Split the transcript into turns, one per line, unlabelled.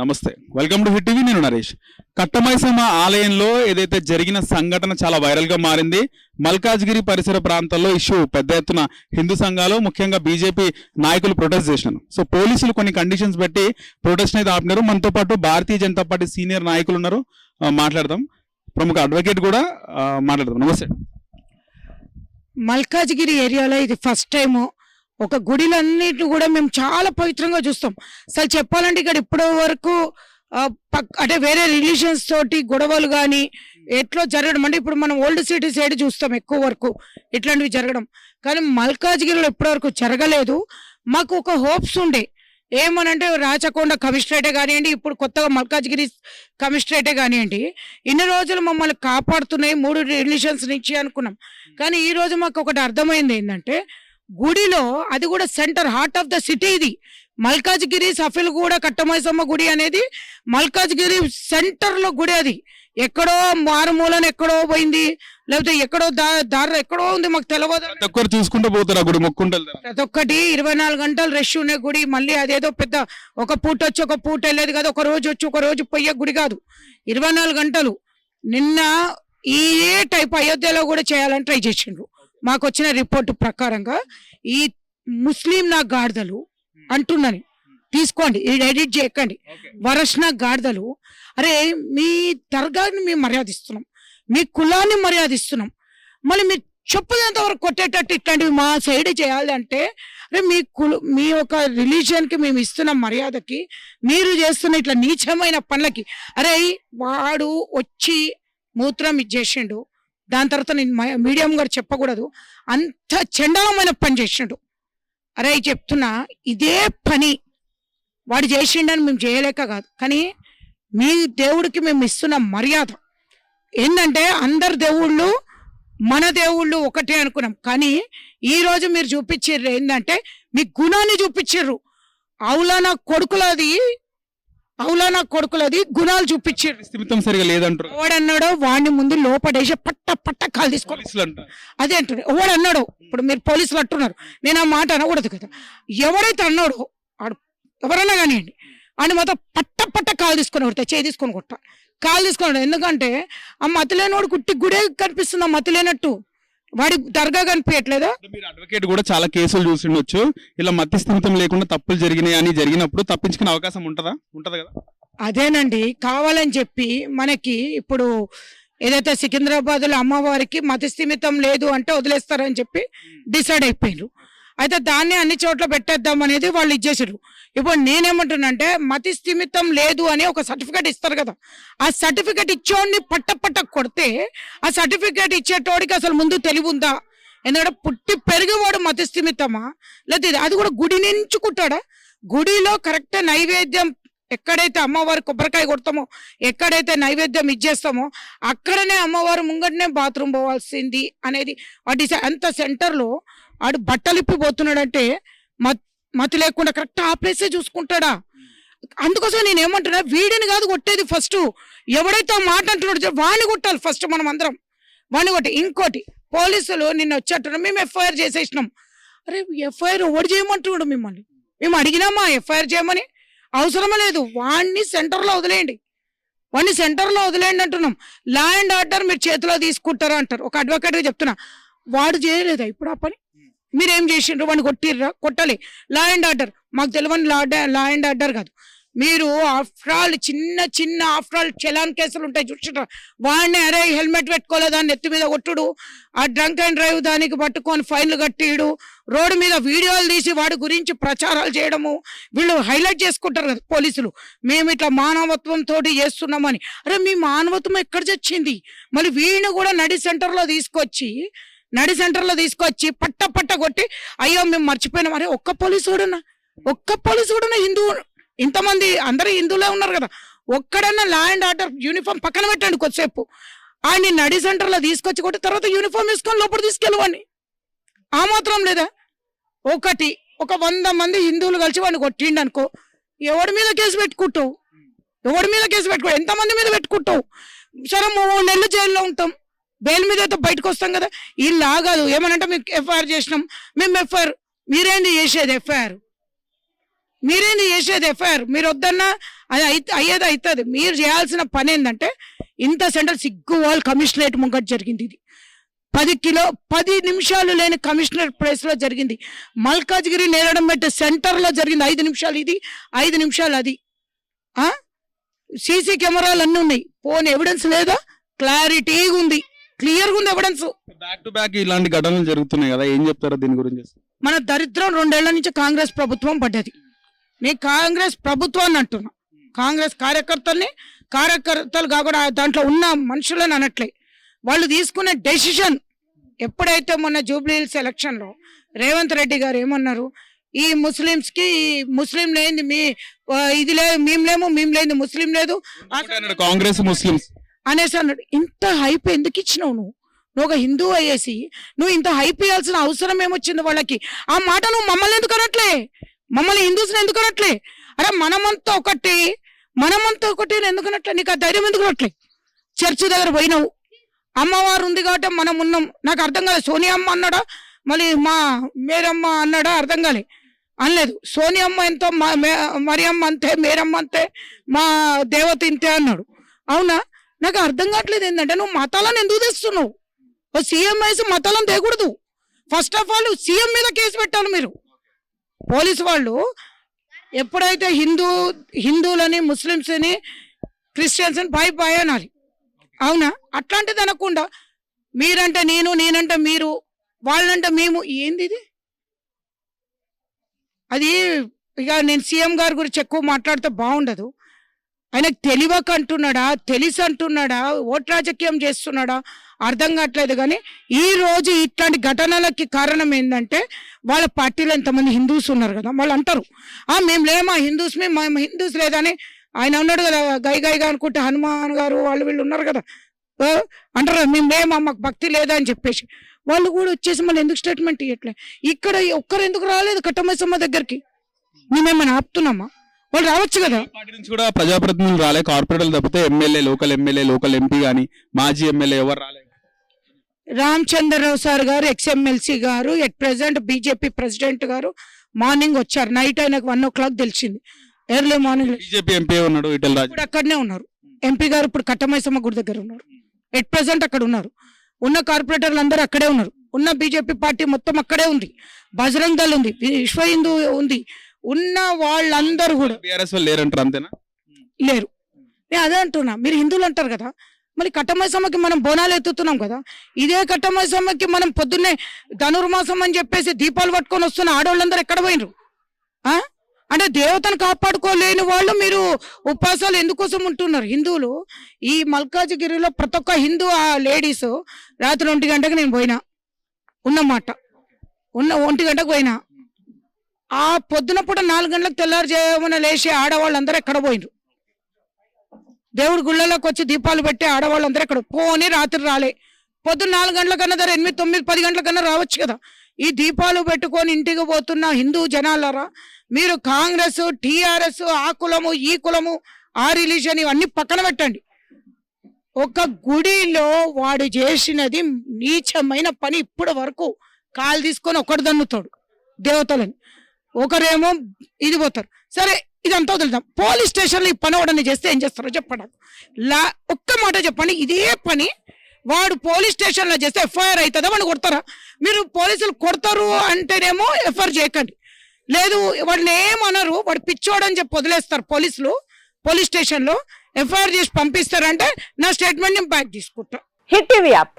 నమస్తే. Welcome to hit TV నేను నరేష్. కట్టమైసమ్మ ఆలయంలో ఏదైతే జరిగిన సంఘటన చాలా వైరల్గా మారింది మల్కాజ్గిరి పరిసర ప్రాంతాల్లో ఇష్యూ పెద్ద ఎత్తున హిందూ సంఘాలు ముఖ్యంగా బీజేపీ నాయకులు ప్రొటెస్ట్ చేసినారు. సో పోలీసులు కొన్ని కండిషన్స్ పెట్టి ప్రొటెస్ట్ అయితే ఆపినారు. మనతో పాటు భారతీయ జనతా పార్టీ సీనియర్ నాయకులు ఉన్నారు. మాట్లాడదాం. ప్రముఖ అడ్వకేట్ కూడా మాట్లాడదాం. నమస్తే.
మల్కాజ్గిరి ఏరియాలో ఇది ఫస్ట్ టైము ఒక గుడిలన్నిటిని కూడా మేము చాలా పవిత్రంగా చూస్తాం. అసలు చెప్పాలంటే ఇక్కడ ఇప్పటి వరకు అంటే వేరే రిలీజియన్స్ తోటి గొడవలు కానీ ఎట్లో జరగడం? అంటే ఇప్పుడు మనం ఓల్డ్ సిటీ సైడ్ చూస్తాం ఎక్కువ వరకు ఇట్లాంటివి జరగడం. కానీ మల్కాజ్గిరిలో ఇప్పటివరకు జరగలేదు. మాకు ఒక హోప్స్ ఉండే. ఏమనంటే రాచకొండ కమిషనరేటే కానివ్వండి ఇప్పుడు కొత్తగా మల్కాజ్గిరి కమిషనరేటే కానివ్వండి ఇన్ని రోజులు మమ్మల్ని కాపాడుతున్నాయి మూడు రిలేషన్స్ నుంచి అనుకున్నాం. కానీ ఈ రోజు మాకు ఒకటి అర్థమైంది ఏంటంటే గుడిలో అది కూడా centre heart of the city ఇది. మల్కాజ్గిరి సఫిల్గూడ కట్టమైసమ్మ గుడి అనేది మల్కాజ్గిరి సెంటర్లో గుడి అది. ఎక్కడో మారుమూలన ఎక్కడో పోయింది. లేకపోతే ఎక్కడో దారి ఎక్కడో ఉంది మాకు తెలియదు
ఒక్కరు చూసుకుంటూ పోతారు గుడి
ప్రతి ఒక్కటి ఇరవై నాలుగు గంటలు రష్ ఉండే గుడి. మళ్ళీ అదేదో పెద్ద ఒక పూట వచ్చి ఒక పూట వెళ్ళేది కాదు. ఒక రోజు వచ్చి ఒక రోజు పోయే గుడి కాదు. ఇరవై నాలుగు గంటలు. నిన్న ఈ టైప్ అయోధ్యలో కూడా చేయాలని ట్రై చేసిండ్రు. మాకు వచ్చిన రిపోర్ట్ ప్రకారంగా ఈ ముస్లిం నా గాడిదలు అంటున్నాను తీసుకోండి ఇది ఎడిట్ చేయకండి. వరష్న గాడిదలు అరే మీ దర్గాని మేము మర్యాదిస్తున్నాం మీ కులాన్ని మర్యాదిస్తున్నాం. మళ్ళీ మీరు చెప్పేంత వరకు కొట్టేటట్టు ఇట్లాంటివి మా సైడ్ చేయాలి అంటే అరే మీ కుల మీ యొక్క రిలీజియన్కి మేము ఇస్తున్న మర్యాదకి మీరు చేస్తున్న ఇట్లా నీచమైన పనులకి అరే వాడు వచ్చి మూత్రం ఇచ్చేసిండు దాని తర్వాత నేను మీడియం గారు చెప్పకూడదు. అంత చండాలమైన పని చేసిండు. అరే చెప్తున్నా ఇదే పని వాడు చేసిండని మేము చేయలేక కాదు. కానీ మీ దేవుడికి మేము ఇస్తున్న మర్యాద ఏంటంటే అందరు దేవుళ్ళు మన దేవుళ్ళు ఒకటే అనుకున్నాం. కానీ ఈరోజు మీరు చూపించారు ఏంటంటే మీ గుణాన్ని చూపించారు. అవులా నా కొడుకులది అవులా నా కొడుకులది గుణాలు చూపించారు.
స్థిమితం సరిగా లేదంటారు.
ఎవడన్నాడో వాడిని ముందు లోపడేసి పట్ట పట్ట కాలు తీసుకోవాలి అదే అంటాడు ఎవడు అన్నాడు ఇప్పుడు మీరు పోలీసులు అంటున్నారు. నేను ఆ మాట అనకూడదు కదా. ఎవడైతే అన్నాడో ఆడు ఎవరన్నా కానివ్వండి ఆయన మాత్రం పట్ట పట్ట కాలు తీసుకొని కొడతా చేయి తీసుకొని కొట్ట కాలు తీసుకొని ఎందుకంటే ఆ మతిలేనోడు కుట్టి గుడే కనిపిస్తుంది ఆ మతిలేనట్టు వాడి దర్గా కనిపించట్లేదా?
మీరు అడ్వకేట్ కూడా చాలా కేసులు చూసిండొచ్చు. ఇలా మధ్య స్థిమితం లేకుండా తప్పులు జరిగినాయి అని జరిగినప్పుడు తప్పించుకునే అవకాశం ఉంటుందా? ఉంటది కదా.
అదేనండి. కావాలని చెప్పి మనకి ఇప్పుడు ఏదైతే సికింద్రాబాద్లో అమ్మవారికి మతి స్థిమితం లేదు అంటే వదిలేస్తారని చెప్పి డిసైడ్ అయిపోయారు అయితే దాన్ని అన్ని చోట్ల పెట్టేద్దాం అనేది వాళ్ళు ఇచ్చేసారు ఇప్పుడు నేనేమంటున్నానంటే మతి స్థిమితం లేదు అని ఒక సర్టిఫికేట్ ఇస్తారు కదా. ఆ సర్టిఫికేట్ ఇచ్చేవాడిని పట్ట పట్ట కొడితే ఆ సర్టిఫికేట్ ఇచ్చేటోడికి అసలు ముందు తెలివి ఉందా? ఎందుకంటే పుట్టి పెరిగేవాడు మతి స్థిమితమా లేదా అది కూడా గుడి నించుకుంటాడా గుడిలో కరెక్ట్ నైవేద్యం ఎక్కడైతే అమ్మవారు కొబ్బరికాయ కొడతామో ఎక్కడైతే నైవేద్యం ఇచ్చేస్తామో అక్కడనే అమ్మవారు ముంగటనే బాత్రూమ్ పోవాల్సింది అనేది. వాటి అంత సెంటర్లో ఆడు బట్టలిప్పి పోతున్నాడంటే మత్ మతి లేకుండా కరెక్ట్ ఆ ప్లేసే చూసుకుంటాడా? అందుకోసం నేను ఏమంటున్నా వీడిని కాదు కొట్టేది ఫస్ట్ ఎవడైతే ఆ మాట అంటున్నాడో వాడిని కొట్టాలి ఫస్ట్ మనం అందరం. వాడిని కొట్టి ఇంకోటి పోలీసులు నిన్న వచ్చేట్టున్నారు మేము ఎఫ్ఐఆర్ చేసేసినాం. అరే ఎఫ్ఐఆర్ ఎవడు చేయమంటున్నాడు మిమ్మల్ని? మేము అడిగినామా ఎఫ్ఐఆర్ చేయమని? అవసరమే లేదు వాడిని సెంటర్లో వదిలేయండి. వాడిని సెంటర్లో వదిలేయండి అంటున్నాం. లా అండ్ ఆర్డర్ మీరు చేతిలో తీసుకుంటారా అంటారు. ఒక అడ్వకేట్గా చెప్తున్నా. వాడు చేయలేదా ఇప్పుడు ఆ పని? మీరేం చేసిండ్రు? వాడిని కొట్టిర్రా? కొట్టాలి. లా అండ్ ఆర్డర్ మాకు తెలియని లా లా అండ్ ఆర్డర్ కాదు. మీరు ఆఫ్టర్ ఆల్ చిన్న చిన్న ఆఫ్టర్ ఆల్ చలాన్ కేసులు ఉంటాయి చూసిండ్రా వాడిని అరే హెల్మెట్ పెట్టుకోలేదా అని నెత్తి మీద కొట్టుడు. ఆ డ్రంక్ అండ్ డ్రైవ్ దానికి పట్టుకొని ఫైన్లు కట్టిడు. రోడ్డు మీద వీడియోలు తీసి వాడి గురించి ప్రచారాలు చేయడము. వీళ్ళు హైలైట్ చేసుకుంటారు కదా పోలీసులు. మేము ఇట్లా మానవత్వంతో చేస్తున్నామని. అరే మీ మానవత్వం ఎక్కడ చచ్చింది? మళ్ళీ వీడిని కూడా నడి సెంటర్లో తీసుకొచ్చి నడి సెంటర్లో తీసుకొచ్చి పట్ట పట్ట కొట్టి అయ్యో మేము మర్చిపోయినాం. అరే ఒక్క పోలీసు కూడా ఒక్క పోలీసు కూడా హిందూ ఇంతమంది అందరూ హిందువులే ఉన్నారు కదా ఒక్కడన్నా లా అండ్ ఆర్డర్ యూనిఫామ్ పక్కన పెట్టండి కొద్దిసేపు. ఆయన నడి సెంటర్లో తీసుకొచ్చి కొట్టి తర్వాత యూనిఫామ్ వేసుకొని లోపల తీసుకెళ్ళవని ఆ మాత్రం లేదా? ఒకటి ఒక వంద మంది హిందువులు కలిసి వాడిని కొట్టిండు అనుకో ఎవడి మీద కేసు పెట్టుకుంటావు? ఎవడి మీద కేసు పెట్టుకో? ఎంతమంది మీద పెట్టుకుంటావు? సరే మూడు నెలలు జైల్లో ఉంటాం. బెయిల్ మీద అయితే బయటకు వస్తాం కదా? వీళ్ళు ఆగదు. ఏమనంటే మేము ఎఫ్ఐఆర్ చేసినాం. మేము ఎఫ్ఐఆర్ మీరేంది చేసేది ఎఫ్ఐఆర్ మీరేంది చేసేది ఎఫ్ఐఆర్ మీరు వద్దన్నా? అది అయితే అయ్యేది అవుతుంది మీరు చేయాల్సిన పని ఏంటంటే ఇంత సెంటర్ సిగ్గు వాళ్ళు కమిషనరేట్ ముంగట జరిగింది ఇది. పది కిలో పది నిమిషాలు లేని కమిషనర్ ప్లేస్లో జరిగింది. మల్కాజ్గిరి నేరడం పెట్టే సెంటర్లో జరిగింది. ఐదు నిమిషాలు ఇది ఐదు నిమిషాలు అది. సీసీ కెమెరాలు అన్నీ ఉన్నాయి. ఫోన్ ఎవిడెన్స్ లేదా? క్లారిటీగా ఉంది క్లియర్గా ఉంది ఎవిడెన్స్
బ్యాక్ టు బ్యాక్ ఇలాంటి ఘటనలు జరుగుతున్నాయి కదా ఏం చెప్తారో దీని గురించి
మన దరిద్రం రెండేళ్ళ నుంచి కాంగ్రెస్ ప్రభుత్వం పడ్డది. నేను కాంగ్రెస్ ప్రభుత్వాన్ని అంటున్నా. కాంగ్రెస్ కార్యకర్తల్ని కార్యకర్తలు కాకుండా దాంట్లో ఉన్న మనుషులని అనట్లే. వాళ్ళు తీసుకునే డెసిషన్ ఎప్పుడైతే మొన్న జూబ్లీహిల్స్ ఎలక్షన్లో రేవంత్ రెడ్డి గారు ఏమన్నారు? ఈ ముస్లిమ్స్కి ముస్లిం లేని మీ ఇది లేదు మేము లేము మేము లేని ముస్లిం లేదు.
కాంగ్రెస్ ముస్లిమ్స్.
అనేసి అన్నాడు ఇంత హైప్ ఎందుకు ఇచ్చినావు నువ్వు? నువ్వు ఒక హిందూ అయ్యేసి నువ్వు ఇంత హైప్ ఇవ్వాల్సిన అవసరం ఏమొచ్చింది వాళ్ళకి? ఆ మాట నువ్వు మమ్మల్ని ఎందుకు అనట్లే? మమ్మల్ని హిందూస్ని ఎందుకు అనట్లే? అరే మనమంతా ఒకటి మనమంతా ఒకటి ఎందుకు అనట్లే? నీకు ఆ ధైర్యం ఎందుకు అనట్లే చర్చ్ దగ్గర పోయినావు. అమ్మవారు ఉంది కాబట్టి మనం ఉన్నాం. నాకు అర్థం కాలేదు. సోనియా అమ్మ అన్నాడా? మళ్ళీ మా మేరమ్మ అన్నాడా? అర్థం కాలే. అనలేదు. సోనియమ్మ ఎంతో మా మే- మరియమ్మ అంతే మేరమ్మ అంతే మా దేవత ఇంతే అన్నాడు. అవునా? నాకు అర్థం కావట్లేదు ఏంటంటే నువ్వు మతాలను ఎందుకు తెస్తున్నావు? ఓ సీఎం వేసి మతాలను తేకూడదు. ఫస్ట్ ఆఫ్ ఆల్ సీఎం మీద కేసు పెట్టాలి మీరు. పోలీసు వాళ్ళు ఎప్పుడైతే హిందూ హిందువులని ముస్లిమ్స్ అని క్రిస్టియన్స్ అని పై పై అనాలి. అవునా? అట్లాంటిది అనకుండా మీరంటే నేను నేనంటే మీరు వాళ్ళంటే మేము ఏంది ఇది? అది ఇక నేను సీఎం గారి గురించి ఎక్కువ మాట్లాడితే బాగుండదు. ఆయనకు తెలియక అంటున్నాడా తెలిసి అంటున్నాడా ఓట్ రాజకీయం చేస్తున్నాడా? అర్థం కావట్లేదు కానీ ఈ రోజు ఇట్లాంటి ఘటనలకి కారణం ఏంటంటే వాళ్ళ పార్టీలో ఎంతమంది హిందూస్ ఉన్నారు కదా వాళ్ళు అంటారు. ఆ మేము లేమా హిందూస్ మేము హిందూస్ లేదని ఆయన ఉన్నాడు కదా గై గైగా అనుకుంటే హనుమాన్ గారు వాళ్ళు వీళ్ళు ఉన్నారు కదా. అంటారు? మేము లేమా మాకు భక్తి లేదా అని చెప్పేసి. వాళ్ళు కూడా వచ్చేసి మళ్ళీ ఎందుకు స్టేట్మెంట్ ఇవ్వట్లే ఇక్కడ ఒక్కరు ఎందుకు రాలేదు కట్టమైసమ్మ దగ్గరికి? మేమేమైనా ఆపుతున్నామా? వాళ్ళు రావచ్చు కదా.
పార్టీ నుంచి కూడా ప్రజాప్రతినిధులు రాలే కార్పొరేటర్లు తప్పితే MLA local MLA local MP కానీ మాజీ ఎమ్మెల్యే ఎవరు రాలేదు
రామచంద్రరావు సార్ గారు ఎక్స్ఎమ్మెల్సీ గారు ఎట్ ప్రెసెంట్ బీజేపీ ప్రెసిడెంట్ గారు మార్నింగ్ వచ్చారు. నైట్ ఆయనకు వన్ ఓ క్లాక్ తెలిసింది. ఎర్లీ మార్నింగ్
బీజేపీ ఎంపీ ఉన్నాడు? ఈటెల రాజు.
ఇప్పుడు అక్కడనే ఉన్నారు. ఎంపీ గారు ఇప్పుడు కట్టమైసమ్మ గుడి దగ్గర ఉన్నారు. ఎట్ ప్రెసెంట్ అక్కడ ఉన్నారు. ఉన్న కార్పొరేటర్లు అందరూ అక్కడే ఉన్నారు. ఉన్న బీజేపీ పార్టీ మొత్తం అక్కడే ఉంది. బజరంగ్ దళ్ ఉంది. విశ్వ హిందూ ఉంది. ఉన్న వాళ్ళందరూ కూడా.
బీఆర్ఎస్ వాళ్ళు లేరంటారు అంతేనా?
లేరు. నేను అదే అంటున్నా. మీరు హిందువులు అంటారు కదా మరి కట్టమైసమ్మకి మనం బోనాలు ఎత్తుతున్నాం కదా ఇదే కట్టమైసమ్మకి మనం పొద్దున్నే ధనుర్మాసం అని చెప్పేసి దీపాలు పట్టుకొని వస్తున్న ఆడవాళ్ళందరూ ఎక్కడ పోయినరు? అంటే దేవతను కాపాడుకోలేని వాళ్ళు మీరు ఉపవాసాలు ఎందుకోసం ఉంటున్నారు? హిందువులు ఈ మల్కాజ్గిరిలో ప్రతి ఒక్క హిందూ ఆ లేడీస్ రాత్రి ఒంటి గంటకు నేను పోయినా. ఉన్నమాట. ఉన్న ఒంటి గంటకు పోయినా. ఆ పొద్దున పూట నాలుగు గంటలకు తెల్లారుజామున లేచి ఆడవాళ్ళందరూ ఎక్కడ పోయినరు దేవుడి గుళ్ళలోకి వచ్చి దీపాలు పెట్టి ఆడవాళ్ళందరూ ఎక్కడ? పోని రాత్రి రాలే. పొద్దున్న నాలుగు గంటల కన్నా ధర ఎనిమిది తొమ్మిది పది గంటల కన్నా రావచ్చు కదా. ఈ దీపాలు పెట్టుకొని ఇంటికి పోతున్న హిందూ జనాలరా మీరు కాంగ్రెస్ టిఆర్ఎస్ ఆ కులము ఈ కులము ఆ రిలీజన్ ఇవన్నీ పక్కన పెట్టండి. ఒక గుడిలో వాడు చేసినది నీచమైన పని ఇప్పటి వరకు కాలు తీసుకొని ఒకటి దన్నుతాడు దేవతలని. ఒకరేమో ఇది పోతారు. సరే ఇదంతా వదులుదాం పోలీస్ స్టేషన్లో ఈ పని వాడని చేస్తే ఏం చేస్తారో చెప్పండి లా ఒక్క మాట చెప్పండి. ఇదే పని వాడు పోలీస్ స్టేషన్లో చేస్తే ఎఫ్ఐఆర్ అవుతుందా? వాడిని కొడతారా? మీరు పోలీసులు కొడతారు అంటేనేమో ఎఫ్ఐఆర్ చేయకండి. లేదు వాడిని ఏమనరు. వాడు పిచ్చోడని చెప్పి వదిలేస్తారు పోలీసులు. పోలీస్ స్టేషన్లో ఎఫ్ఐఆర్ చేసి పంపిస్తారంటే నా స్టేట్మెంట్ నేను బ్యాక్ తీసుకుంటా.
Hit TV app.